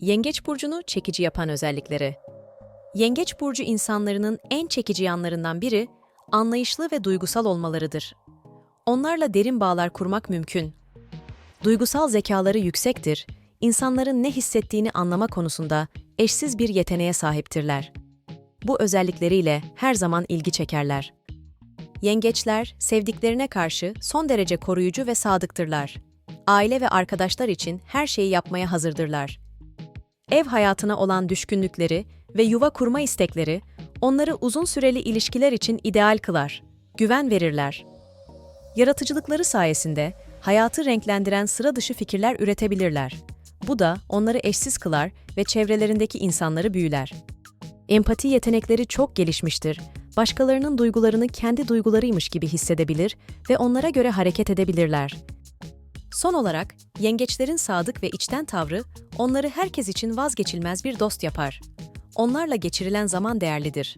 Yengeç burcunu çekici yapan özellikleri. Yengeç burcu insanların en çekici yanlarından biri anlayışlı ve duygusal olmalarıdır. Onlarla derin bağlar kurmak mümkün. Duygusal zekaları yüksektir, insanların ne hissettiğini anlama konusunda eşsiz bir yeteneğe sahiptirler. Bu özellikleriyle her zaman ilgi çekerler. Yengeçler, sevdiklerine karşı son derece koruyucu ve sadıktırlar. Aile ve arkadaşlar için her şeyi yapmaya hazırdırlar. Ev hayatına olan düşkünlükleri ve yuva kurma istekleri onları uzun süreli ilişkiler için ideal kılar. Güven verirler. Yaratıcılıkları sayesinde hayatı renklendiren sıra dışı fikirler üretebilirler. Bu da onları eşsiz kılar ve çevrelerindeki insanları büyüler. Empati yetenekleri çok gelişmiştir. Başkalarının duygularını kendi duygularıymış gibi hissedebilir ve onlara göre hareket edebilirler. Son olarak, yengeçlerin sadık ve içten tavrı onları herkes için vazgeçilmez bir dost yapar. Onlarla geçirilen zaman değerlidir.